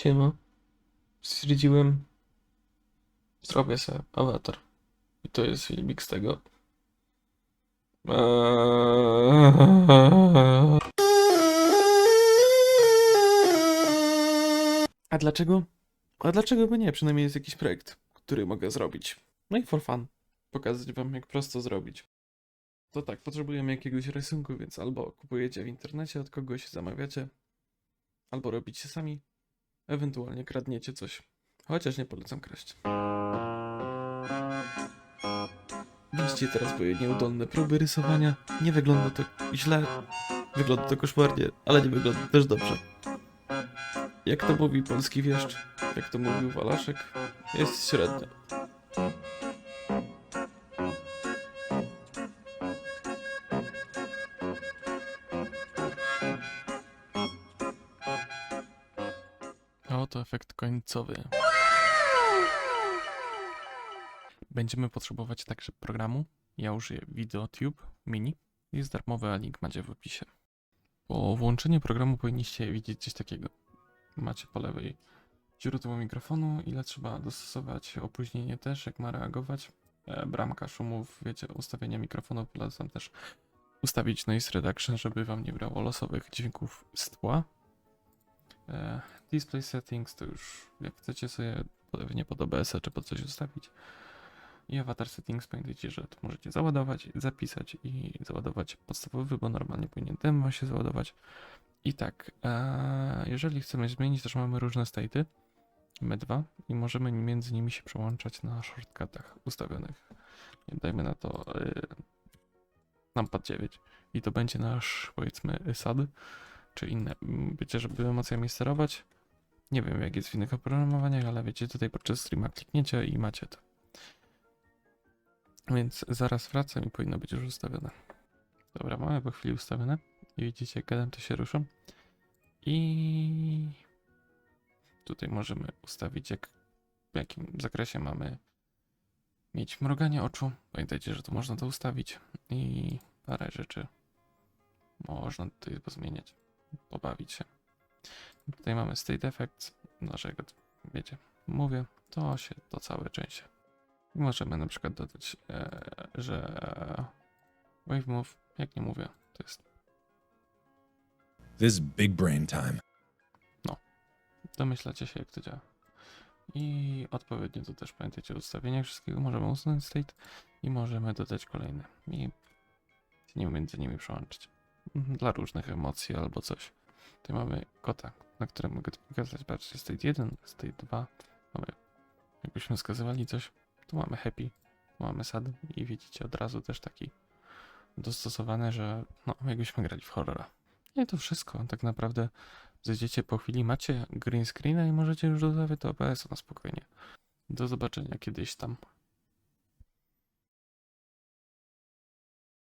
Siema. Stwierdziłem, zrobię sobie awatar. I to jest filmik z tego. A dlaczego? A dlaczego by nie? Przynajmniej jest jakiś projekt, który mogę zrobić. No i for fun. Pokazać wam, jak prosto zrobić. To tak, potrzebujemy jakiegoś rysunku, więc albo kupujecie w internecie od kogoś, zamawiacie, albo robicie sami, ewentualnie kradniecie coś. Chociaż nie polecam kraść. Widzicie teraz moje nieudolne próby rysowania. Nie wygląda to źle, wygląda to koszmarnie, ale nie wygląda też dobrze. Jak to mówi polski wieszcz, jak to mówił Walaszek, jest średnio. A oto efekt końcowy. Będziemy potrzebować także programu. Ja użyję VideoTube Mini. Jest darmowy, a link macie w opisie. Po włączeniu programu powinniście widzieć coś takiego. Macie po lewej źródło mikrofonu, ile trzeba dostosować, opóźnienie też, jak ma reagować, e, bramka szumów, wiecie, ustawienia mikrofonu, polecam też ustawić noise reduction, żeby wam nie brało losowych dźwięków z tła. Display settings to już jak chcecie sobie pewnie pod OBS-a czy pod coś ustawić. I avatar settings pamiętajcie, że to możecie załadować, zapisać i załadować podstawowy, bo normalnie powinien ma się załadować. I tak, e, jeżeli chcemy zmienić, też mamy różne state'y, M2 i możemy między nimi się przełączać na shortcutach ustawionych. Dajmy na to e, numpad 9 i to będzie nasz powiedzmy SAD czy inne. m, Wiecie, żeby emocjami sterować. Nie wiem jak jest w innych oprogramowaniach, ale wiecie, tutaj podczas streama klikniecie i macie to. Więc zaraz wracam i powinno być już ustawione. Dobra, mamy po chwili ustawione. I widzicie, jak gadam, to się ruszą. I tutaj możemy ustawić, jak, w jakim zakresie mamy mieć mruganie oczu. Pamiętajcie, że tu można to ustawić. I parę rzeczy można tutaj pozmieniać, pobawić się. Tutaj mamy state effects, naszego, wiecie, mówię, to się, to całe część. I możemy na przykład dodać, e, że wave move, jak nie mówię, to jest This is big brain time. domyślacie się, jak to działa. I odpowiednio tu też pamiętajcie o ustawieniach wszystkiego. Możemy usunąć state i możemy dodać kolejne. I nie między nimi przełączyć. Mhm, Dla różnych emocji albo coś. Tutaj mamy kota, na którym mogę to pokazać. Patrzcie, state 1, state 2. Mamy, jakbyśmy wskazywali coś, tu mamy happy, tu mamy sad i widzicie od razu też taki dostosowany, że no, jakbyśmy grali w horrora. I to wszystko. Tak naprawdę zejdziecie po chwili, macie green screena i możecie już dodawać do OBS-a na spokojnie. Do zobaczenia kiedyś tam.